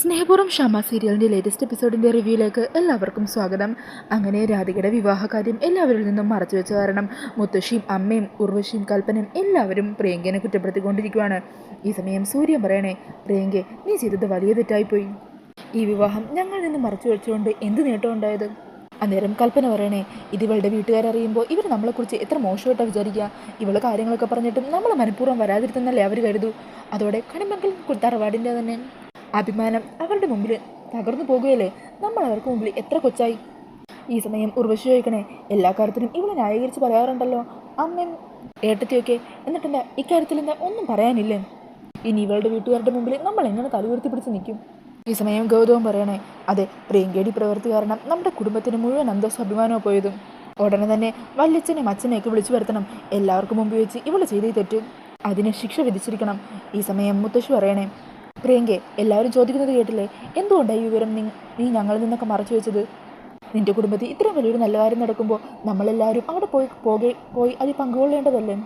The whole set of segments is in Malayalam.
സ്നേഹപൂർവം ഷമ സീരിയലിന്റെ ലേറ്റസ്റ്റ് എപ്പിസോഡിന്റെ റിവ്യൂയിലേക്ക് എല്ലാവർക്കും സ്വാഗതം. അങ്ങനെ രാധികയുടെ വിവാഹകാര്യം എല്ലാവരിൽ നിന്നും മറച്ചു വെച്ച കാരണം മുത്തശ്ശിയും അമ്മയും ഉർവശിയും കൽപ്പനയും എല്ലാവരും പ്രിയങ്കനെ കുറ്റപ്പെടുത്തിക്കൊണ്ടിരിക്കുകയാണ് ഈ സമയം സൂര്യൻ പറയണേ പ്രിയങ്കെ നീ ചെയ്തത് വലിയ തെറ്റായിപ്പോയി. ഈ വിവാഹം ഞങ്ങളിൽ നിന്ന് മറച്ചു വെച്ചുകൊണ്ട് എന്ത് നേട്ടം ഉണ്ടായത്? അന്നേരം കൽപ്പന പറയണേ ഇത് ഇവളുടെ വീട്ടുകാരറിയുമ്പോൾ ഇവർ നമ്മളെക്കുറിച്ച് എത്ര മോശമായിട്ടാണ് വിചാരിക്കുക ഇവൾ കാര്യങ്ങളൊക്കെ പറഞ്ഞിട്ടും നമ്മൾ മനഃപൂർവം വരാതിരുത്തുന്നല്ലേ അവർ കരുതൂ. അതോടെ കണിമംഗൽ തറവാടിന്റെ തന്നെ. അഭിമാനം അവരുടെ മുമ്പിൽ തകർന്നു പോകുകയല്ലേ? നമ്മൾ അവർക്ക് മുമ്പിൽ എത്ര കൊച്ചായി? ഈ സമയം ഉർവശി ചോദിക്കണേ എല്ലാ കാര്യത്തിലും ഇവളെ ന്യായീകരിച്ച് പറയാറുണ്ടല്ലോ. അമ്മയും ഏട്ടത്തിയൊക്കെ എന്നിട്ടെന്താ ഇക്കാര്യത്തിൽ എന്താ ഒന്നും പറയാനില്ലേ? ഇനി ഇവളുടെ വീട്ടുകാരുടെ മുമ്പിൽ നമ്മൾ എങ്ങനെ തലയുയർത്തി പിടിച്ച് നിൽക്കും? ഈ സമയം ഗൗതവം പറയണേ അതെ പ്രിയങ്കേടി പ്രവൃത്തി കാരണം നമ്മുടെ കുടുംബത്തിന് മുഴുവൻ അന്തസ്സും അഭിമാനവും പോയതും. ഉടനെ തന്നെ വല്യച്ഛനെയും അച്ഛനെയൊക്കെ വിളിച്ചു വരുത്തണം. എല്ലാവർക്കും മുമ്പ് വെച്ച് ഇവൾ ചെയ്തേ തെറ്റും. അതിന് ശിക്ഷ വിധിച്ചിരിക്കണം. ഈ സമയം മുത്തശ്ശി പറയണേ പ്രിയങ്കെ എല്ലാവരും ചോദിക്കുന്നത് കേട്ടില്ലേ? എന്തുകൊണ്ടാണ് ഈ വിവരം നീ ഞങ്ങളിൽ നിന്നൊക്കെ മറച്ചു വെച്ചത്? നിന്റെ കുടുംബത്തിൽ ഇത്രയും വലിയൊരു നല്ല കാര്യം നടക്കുമ്പോൾ നമ്മളെല്ലാവരും അവിടെ പോയി പോകെ പോയി അതിൽ പങ്കുകൊള്ളേണ്ടതല്ലേ?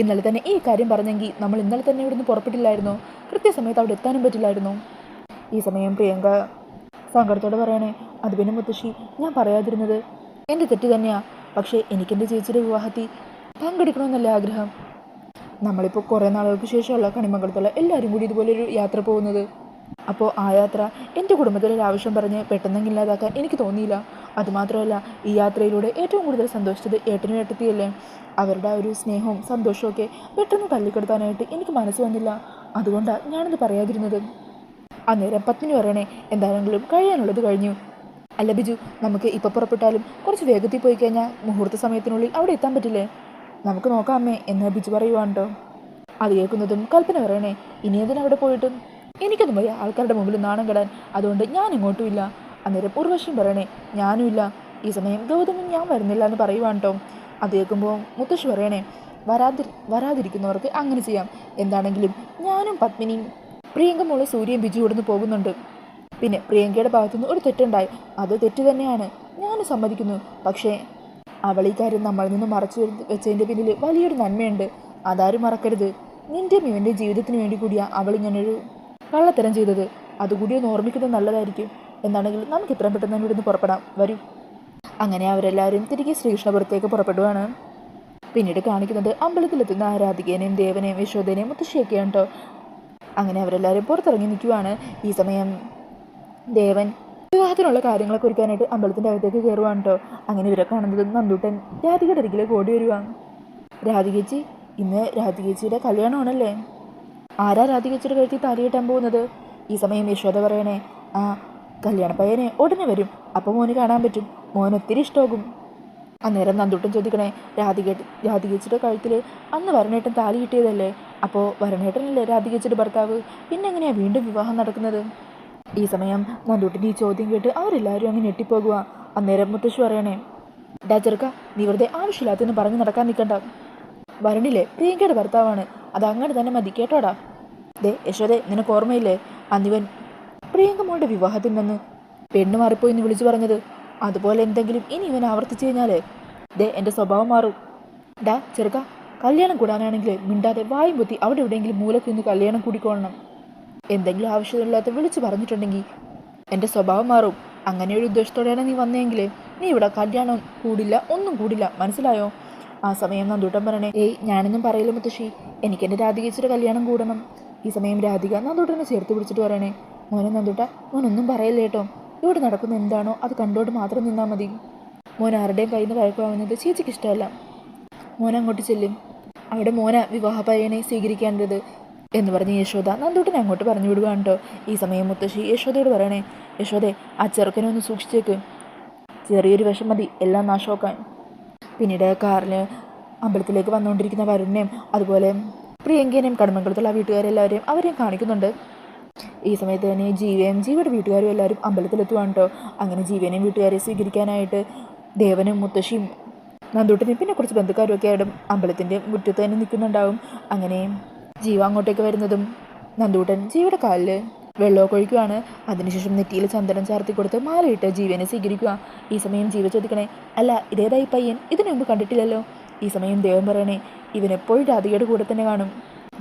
ഇന്നലെ തന്നെ ഈ കാര്യം പറഞ്ഞെങ്കിൽ നമ്മൾ ഇന്നലെ തന്നെ ഇവിടുന്ന് പുറപ്പെട്ടില്ലായിരുന്നോ? കൃത്യസമയത്ത് അവിടെ എത്താനും പറ്റില്ലായിരുന്നു? ഈ സമയം പ്രിയങ്ക സങ്കടത്തോടെ പറയണേ അത് പിന്നെ മുത്തശ്ശി ഞാൻ പറയാതിരുന്നത്? എന്റെ തെറ്റ് തന്നെയാ. പക്ഷേ എനിക്കെന്റെ ചേച്ചിയുടെ വിവാഹത്തിൽ പങ്കെടുക്കണമെന്നല്ല ആഗ്രഹം? നമ്മളിപ്പോൾ കുറേ നാളുകൾക്ക് ശേഷമല്ല കണിമംഗലത്തുള്ള എല്ലാവരും കൂടി ഇതുപോലെ ഒരു യാത്ര പോകുന്നത്. അപ്പോൾ ആ യാത്ര എന്റെ കുടുംബത്തിലൊരു ആവശ്യം പറഞ്ഞ് പെട്ടെന്നെങ്കിൽ ഇല്ലാതാക്കാൻ എനിക്ക് തോന്നിയില്ല. അതുമാത്രമല്ല ഈ യാത്രയിലൂടെ ഏറ്റവും കൂടുതൽ സന്തോഷിച്ചത് ഏട്ടനും ഏട്ടത്തിയല്ലേ? അവരുടെ ആ ഒരു സ്നേഹവും സന്തോഷവും ഒക്കെ പെട്ടെന്ന് തള്ളിക്കെടുത്താനായിട്ട് എനിക്ക് മനസ്സ് വന്നില്ല. അതുകൊണ്ടാണ് ഞാനത് പറയാതിരുന്നത്. അന്നേരം പത്തിന് പറയണേ എന്താണെങ്കിലും കഴിയാനുള്ളത് കഴിഞ്ഞു. അല്ല ബിജു നമുക്ക് ഇപ്പോൾ പുറപ്പെട്ടാലും കുറച്ച് വേഗത്തിൽ പോയി കഴിഞ്ഞാൽ മുഹൂർത്ത സമയത്തിനുള്ളിൽ അവിടെ എത്താൻ പറ്റില്ലേ? നമുക്ക് നോക്കാം അമ്മേ. എന്ന് ബിജു പറയുവാണ്ടോ? അത് കേൾക്കുന്നതും കൽപ്പന പറയണേ ഇനി എന്തിനവിടെ പോയിട്ടും? എനിക്കൊന്നും വയ്യ ആൾക്കാരുടെ മുമ്പിൽ നാണം കെടാൻ. അതുകൊണ്ട് ഞാൻ ഇങ്ങോട്ടുമില്ല അന്നേരം ഉർവശം പറയണേ ഞാനും ഇല്ല ഈ സമയം ഗൗതമം ഞാൻ വരുന്നില്ല എന്ന് പറയുവാണ് കേട്ടോ അത് കേൾക്കുമ്പോൾ മുത്തശ്ശി പറയണേ വരാതി വരാതിരിക്കുന്നവർക്ക് അങ്ങനെ ചെയ്യാം. എന്താണെങ്കിലും ഞാനും പത്മിനിയും പ്രിയങ്ക മോൾ സൂര്യൻ ബിജു ഇവിടുന്ന് പോകുന്നുണ്ട്. പിന്നെ പ്രിയങ്കയുടെ ഭാഗത്തുനിന്ന് ഒരു തെറ്റുണ്ടായി. അത് തെറ്റ് തന്നെയാണ്. ഞാൻ സമ്മതിക്കുന്നു. പക്ഷേ അവൾ ഈ കാര്യം നമ്മളിൽ നിന്ന് മറച്ചു വെച്ച് വെച്ചതിന്റെ പിന്നിൽ വലിയൊരു നന്മയുണ്ട്. അതാരും മറക്കരുത്. നിന്റെ ഇവന്റെ ജീവിതത്തിന് വേണ്ടി കൂടിയാ അവൾ ഇങ്ങനൊരു കള്ളത്തരം ചെയ്തത്. അതുകൂടി ഒന്ന് ഓർമ്മിക്കുന്നത് നല്ലതായിരിക്കും. എന്നാണെങ്കിൽ നമുക്ക് ഇത്രയും പെട്ടെന്ന് തന്നെ ഇവിടുന്ന് പുറപ്പെടാം. വരൂ. അങ്ങനെ അവരെല്ലാവരും തിരികെ ശ്രീകൃഷ്ണപുരത്തേക്ക് പുറപ്പെടുവാണ്. പിന്നീട് കാണിക്കുന്നത് അമ്പലത്തിലെത്തുന്ന ആരാധികേനെയും ദേവനെയും യശോദേനെയും മുത്തശ്ശിയൊക്കെയാണ് കേട്ടോ അങ്ങനെ അവരെല്ലാവരും പുറത്തിറങ്ങി നിൽക്കുവാണ്. ഈ സമയം ദേവൻ വിവാഹത്തിനുള്ള കാര്യങ്ങളൊക്കെ ഒരുക്കാനായിട്ട് അമ്പലത്തിന്റെ അകത്തേക്ക് കയറുവാണ് കേട്ടോ അങ്ങനെ ഇവരെ കാണുന്നത് നന്ദൂട്ടൻ രാധികയുടെ അരികിലേക്ക് ഓടി വരുവാ. രാധികേച്ചി ഇന്ന് രാധികേച്ചിയുടെ കല്യാണമാണല്ലേ? ആരാ രാധികേച്ചിയുടെ കഴുത്തിൽ താലി കെട്ടാൻ പോകുന്നത്? ഈ സമയം യശോദ പറയണേ ആ കല്യാണ പയ്യനെ ഉടനെ വരും. അപ്പോൾ മോന് കാണാൻ പറ്റും. മോൻ ഒത്തിരി ഇഷ്ടമാകും. അന്നേരം നന്ദൂട്ടൻ ചോദിക്കണേ രാധിക രാധികേച്ചിയുടെ കഴുത്തിൽ അന്ന് വരണേട്ടൻ താലി കിട്ടിയതല്ലേ? അപ്പോൾ വരണേട്ടനല്ലേ രാധികേച്ചിയുടെ ഭർത്താവ്? പിന്നെ എങ്ങനെയാണ് വീണ്ടും വിവാഹം നടക്കുന്നത്? ഈ സമയം നന്ദൂട്ടിന്റെ ഈ ചോദ്യം കേട്ട് അവരെല്ലാവരും അങ്ങ് ഞെട്ടിപ്പോകുക അന്നേരം മുത്തശ്ശി പറയണേ ഡാ നീ വെറുതെ ആവശ്യമില്ലാത്തെന്ന് പറഞ്ഞ് നടക്കാൻ നിൽക്കണ്ട. വരണില്ലേ? പ്രിയങ്കയുടെ ഭർത്താവാണ്. അത് അങ്ങോട്ട് തന്നെ മതി കേട്ടോടാ. ദേ യശോദേ നിനക്ക് ഓർമ്മയില്ലേ? അന്നിവൻ പ്രിയങ്ക മോളുടെ വിവാഹത്തിൽ നിന്ന് പെണ്ണ് മാറിപ്പോയി എന്ന് വിളിച്ചു പറഞ്ഞത്. അതുപോലെ എന്തെങ്കിലും ഇനി ഇവൻ ആവർത്തിച്ചു കഴിഞ്ഞാലേ? ദേ എന്റെ സ്വഭാവം മാറും. ഡാ ചെറുക്ക കല്യാണം കൂടാനാണെങ്കിൽ മിണ്ടാതെ വായും പൊത്തി അവിടെ എവിടെയെങ്കിലും മൂലക്കിന്ന് കല്യാണം കൂടിക്കൊള്ളണം എന്തെങ്കിലും ആവശ്യമില്ലാത്ത വിളിച്ചു പറഞ്ഞിട്ടുണ്ടെങ്കിൽ എന്റെ സ്വഭാവം മാറും. അങ്ങനെ ഒരു ഉദ്ദേശത്തോടെയാണ് നീ വന്നതെങ്കിൽ നീ ഇവിടെ കല്യാണം കൂടില്ല ഒന്നും കൂടില്ല. മനസ്സിലായോ? ആ സമയം നന്ദൂട്ടൻ പറയണേ ഏയ് ഞാനൊന്നും പറയില്ല മുത്തശ്ശി. എനിക്ക് എന്റെ രാധികച്ചിയുടെ കല്യാണം കൂടണം. ഈ സമയം രാധിക നന്ദൂട്ടനെ ചേർത്ത് പിടിച്ചിട്ട് പറയണേ മോനെ നന്ദൂട്ട മോനൊന്നും പറയല്ലേ കേട്ടോ. ഇവിടെ നടക്കുന്ന എന്താണോ അത് കണ്ടോട്ട് മാത്രം നിന്നാൽ മതി. മോൻ ആരുടെയും കയ്യിൽ നിന്ന് വഴക്കാവുന്നത് ചേച്ചിക്ക് ഇഷ്ടമല്ല. മോൻ അങ്ങോട്ട് ചെല്ലും. അവിടെ മോന വിവാഹ പയ്യനെ സ്വീകരിക്കേണ്ടത് എന്ന് പറഞ്ഞ് യശോദ നന്ദൂട്ടിനെ അങ്ങോട്ട് പറഞ്ഞു വിടുവാണ് കേട്ടോ. ഈ സമയം മുത്തശ്ശി യശോദയോട് പറയണേ യശോദേ ആ ചെറുക്കനെ ഒന്ന് സൂക്ഷിച്ചേക്ക്. ചെറിയൊരു വിഷം മതി എല്ലാം നാശമാക്കാൻ. പിന്നീട് കാറിൽ അമ്പലത്തിലേക്ക് വന്നുകൊണ്ടിരിക്കുന്ന വരുണിനെയും അതുപോലെ പ്രിയങ്കേനെയും കടമംഗലത്തുള്ള വീട്ടുകാരെല്ലാവരെയും അവരെയും കാണിക്കുന്നുണ്ട്. ഈ സമയത്ത് തന്നെ ജീവയും ജീവയുടെ വീട്ടുകാരും എല്ലാവരും അമ്പലത്തിലെത്തുവാണ് കേട്ടോ. അങ്ങനെ ജീവനെയും വീട്ടുകാരെ സ്വീകരിക്കാനായിട്ട് ദേവനും മുത്തശ്ശിയും നന്ദൂട്ടനും പിന്നെ കുറച്ച് ബന്ധുക്കാരും ഒക്കെ ആയിട്ടും അമ്പലത്തിന്റെ മുറ്റത്ത് തന്നെ നിൽക്കുന്നുണ്ടാവും. അങ്ങനെ ജീവ അങ്ങോട്ടേക്ക് വരുന്നതും നന്ദൂട്ടൻ ജീവയുടെ കാലിൽ വെള്ളമൊക്കെ ഒഴിക്കുകയാണ് അതിനുശേഷം നെറ്റിയിൽ ചന്ദനം ചാർത്തി കൊടുത്ത് മാലയിട്ട് ജീവനെ സ്വീകരിക്കുക. ഈ സമയം ജീവ ചോദിക്കണേ അല്ല ഇതേതായി പയ്യൻ? ഇതിനു മുമ്പ് കണ്ടിട്ടില്ലല്ലോ. ഈ സമയം ദേവൻ പറയണേ ഇവനെപ്പോഴും രാധികയുടെ കൂടെ തന്നെ കാണും.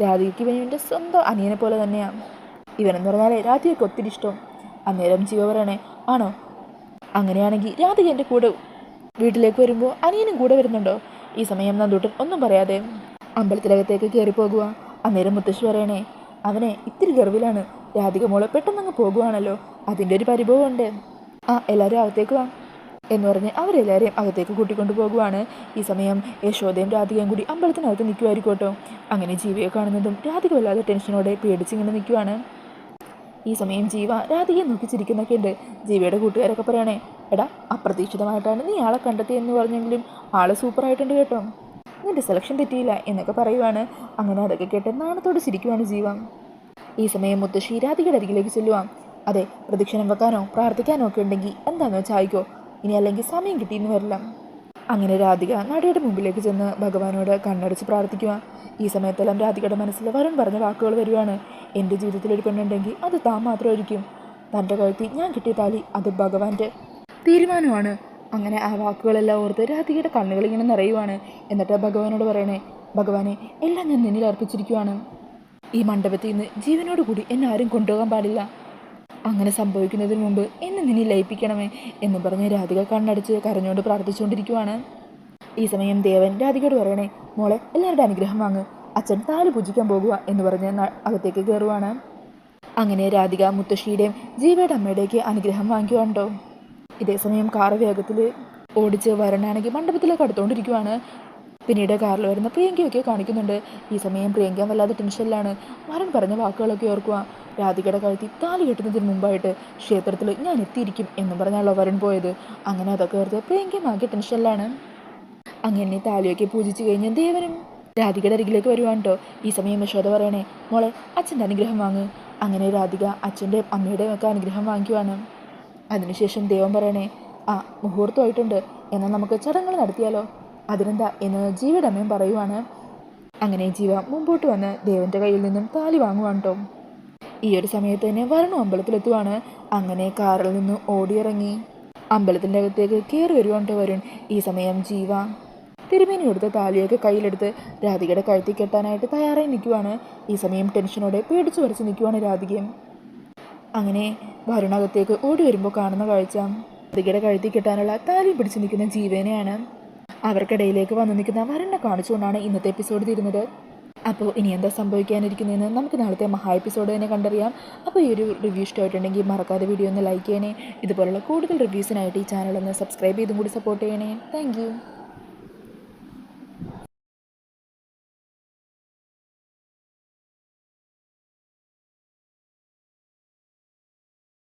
രാധികയ്ക്ക് ഇവന്റെ സ്വന്തം അനിയനെ പോലെ തന്നെയാണ് ഇവനെന്ന് പറഞ്ഞാൽ രാധികയ്ക്ക് ഒത്തിരി ഇഷ്ടം. അന്നേരം ജീവ പറയണേ ആണോ? അങ്ങനെയാണെങ്കിൽ രാധിക എന്റെ കൂടെ വീട്ടിലേക്ക് വരുമ്പോൾ അനിയനും കൂടെ വരുന്നുണ്ടോ? ഈ സമയം നന്ദൂട്ടൻ ഒന്നും പറയാതെ അമ്പലത്തിലകത്തേക്ക് കയറി പോകുക അന്നേരം മുത്തശ്ശി പറയണേ അവനെ ഇത്തിരി ഗർവിലാണ്. രാധിക മോളെ പെട്ടെന്നങ്ങ് പോകുവാണല്ലോ. അതിന്റെ ഒരു പരിഭവമുണ്ട്. ആ എല്ലാവരും അകത്തേക്ക് വാ. എന്ന് പറഞ്ഞ് അവരെല്ലാവരെയും അകത്തേക്ക് കൂട്ടിക്കൊണ്ടു പോകുവാണ്. ഈ സമയം യശോദയും രാധികയും കൂടി അമ്പലത്തിനകത്ത് നിൽക്കുമായിരിക്കോട്ടോ അങ്ങനെ ജീവിയെ കാണുന്നതും രാധിക വല്ലാതെ ടെൻഷനോടെ പേടിച്ചിങ്ങനെ നിൽക്കുവാണ്. ഈ സമയം ജീവ രാധികയെ നോക്കി ഉണ്ട്. ജീവയുടെ കൂട്ടുകാരൊക്കെ പറയണേ എടാ അപ്രതീക്ഷിതമായിട്ടാണ് നീ ആളെ കണ്ടെത്തിയെന്ന് പറഞ്ഞെങ്കിലും ആൾ സൂപ്പറായിട്ടുണ്ട് കേട്ടോ. നിന്റെ സെലക്ഷൻ തെറ്റിയില്ല എന്നൊക്കെ പറയുവാണ്. അങ്ങനെ അതൊക്കെ കേട്ട് നാണത്തോട് ചിരിക്കുവാണ് ജീവ. ഈ സമയം മുത്തശ്ശി രാധികയുടെ അരികിലേക്ക് ചെല്ലുവാം. അതെ പ്രദക്ഷിണം വെക്കാനോ പ്രാർത്ഥിക്കാനോ ഒക്കെ ഉണ്ടെങ്കിൽ എന്താണെന്ന് വെച്ചാൽ ആയിക്കോ. ഇനി അല്ലെങ്കിൽ സമയം കിട്ടിയെന്ന് വരില്ല. അങ്ങനെ രാധിക നടയുടെ മുമ്പിലേക്ക് ചെന്ന് ഭഗവാനോട് കണ്ണടച്ച് പ്രാർത്ഥിക്കുക ഈ സമയത്തെല്ലാം രാധികയുടെ മനസ്സിൽ വരുൺ പറഞ്ഞ വാക്കുകൾ വരുവാണ്. എന്റെ ജീവിതത്തിൽ ഒരു പെണ്ണുണ്ടെങ്കിൽ അത് താൻ മാത്രമായിരിക്കും. തന്റെ കഴുത്തിൽ ഞാൻ കിട്ടിയ താലി അത് ഭഗവാന്റെ. തീരുമാനമാണ്. അങ്ങനെ ആ വാക്കുകളെല്ലാം ഓർത്ത് രാധികയുടെ കണ്ണുകൾ ഇങ്ങനെ നിറയുവാണ്. എന്നിട്ട് ഭഗവാനോട് പറയണേ ഭഗവാനെ എല്ലാം ഞാൻ നിന്നിൽ അർപ്പിച്ചിരിക്കുവാണ്. ഈ മണ്ഡപത്തിൽ നിന്ന് ജീവനോട് കൂടി എന്നെ ആരും കൊണ്ടുപോകാൻ പാടില്ല. അങ്ങനെ സംഭവിക്കുന്നതിന് മുമ്പ് എന്നെ നിന്നെ ലയിപ്പിക്കണമേ എന്ന് പറഞ്ഞ് രാധിക കണ്ണടച്ച് കരഞ്ഞുകൊണ്ട് പ്രാർത്ഥിച്ചുകൊണ്ടിരിക്കുവാണ്. ഈ സമയം ദേവൻ രാധികയോട് പറയണേ മോളെ എല്ലാവരുടെ അനുഗ്രഹം വാങ്ങ്. അച്ഛൻ താൽ പൂജിക്കാൻ പോകുക എന്ന് പറഞ്ഞ് അകത്തേക്ക് കയറുവാണ് അങ്ങനെ രാധിക മുത്തശ്ശിയുടെയും ജീവയുടെ അമ്മയുടെയൊക്കെ അനുഗ്രഹം വാങ്ങിക്കുവാണ്ടോ? ഇതേ കാർ വേഗത്തിൽ ഓടിച്ച് വരണാണെങ്കിൽ മണ്ഡപത്തിലേക്ക് അടുത്തുകൊണ്ടിരിക്കുവാണ്. പിന്നീട് കാറിൽ വരുന്ന പ്രിയങ്കയൊക്കെ കാണിക്കുന്നുണ്ട്. ഈ സമയം പ്രിയങ്ക വല്ലാതെ ടെൻഷനിലാണ്. വരൻ പറഞ്ഞ വാക്കുകളൊക്കെ ഓർക്കുക. രാധികയുടെ കഴുത്തി താലി കെട്ടുന്നതിന് മുമ്പായിട്ട് ക്ഷേത്രത്തിൽ ഞാൻ എത്തിയിരിക്കും എന്ന് പറഞ്ഞാണല്ലോ വരൻ പോയത്. അങ്ങനെ അതൊക്കെ ഓർത്ത് പ്രിയങ്കയും ആകെ ടെൻഷനിലാണ്. അങ്ങനെ താലിയൊക്കെ പൂജിച്ചു കഴിഞ്ഞ് ദേവനും രാധികയുടെ അരികിലേക്ക് വരുവാണ് കേട്ടോ ഈ സമയം യശോദ പറയണേ മോളെ അച്ഛന്റെ അനുഗ്രഹം വാങ്ങ്. അങ്ങനെ രാധിക അച്ഛന്റെ അമ്മയുടെയും ഒക്കെ അനുഗ്രഹം വാങ്ങിക്കുവാണ്. അതിനുശേഷം ദൈവം പറയണേ ആ മുഹൂർത്തമായിട്ടുണ്ട്. എന്നാൽ നമുക്ക് ചടങ്ങുകൾ നടത്തിയാലോ? അതിനെന്താ എന്ന് ജീവയുടെ അമ്മയും പറയുവാണ്. അങ്ങനെ ജീവ മുമ്പോട്ട് വന്ന് ദേവന്റെ കയ്യിൽ നിന്നും താലി വാങ്ങുവാണ് കേട്ടോ ഈ ഒരു സമയത്ത് തന്നെ വരണു അമ്പലത്തിലെത്തുവാണ്. അങ്ങനെ കാറിൽ നിന്ന് ഓടിയിറങ്ങി. അമ്പലത്തിന്റെ അകത്തേക്ക് കയറി വരുവാണ്ട് വരുൺ. ഈ സമയം ജീവ തിരുമേനി കൊടുത്ത താലിയൊക്കെ കയ്യിലെടുത്ത് രാധികയുടെ കഴുത്തി കെട്ടാനായിട്ട് തയ്യാറായി നിൽക്കുവാണ്. ഈ സമയം ടെൻഷനോടെ പേടിച്ചു വരച്ച് നിൽക്കുവാണ് രാധികയും. അങ്ങനെ വരുണകത്തേക്ക് ഓടി വരുമ്പോൾ കാണുന്ന കാഴ്ച. രാധികയുടെ കഴുത്തി കിട്ടാനുള്ള താലിയും പിടിച്ചു നിൽക്കുന്ന ജീവനെയാണ്. അവർക്കിടയിലേക്ക് വന്നു നിൽക്കുന്ന വരനെ കാണിച്ചുകൊണ്ടാണ് ഇന്നത്തെ എപ്പിസോഡ് തീരുന്നത്. അപ്പോൾ ഇനി എന്താ സംഭവിക്കാനിരിക്കുന്നതെന്ന് നമുക്ക് നാളത്തെ മഹാ എപ്പിസോഡ് തന്നെ കണ്ടറിയാം. അപ്പോൾ ഈ ഒരു റിവ്യൂ ഇഷ്ടമായിട്ടുണ്ടെങ്കിൽ മറക്കാതെ വീഡിയോ ഒന്ന് ലൈക്ക് ചെയ്യണേ. ഇതുപോലുള്ള കൂടുതൽ റിവ്യൂസിനായിട്ട് ഈ ചാനൽ ഒന്ന് സബ്സ്ക്രൈബ് ചെയ്തും കൂടി സപ്പോർട്ട് ചെയ്യണേ. താങ്ക്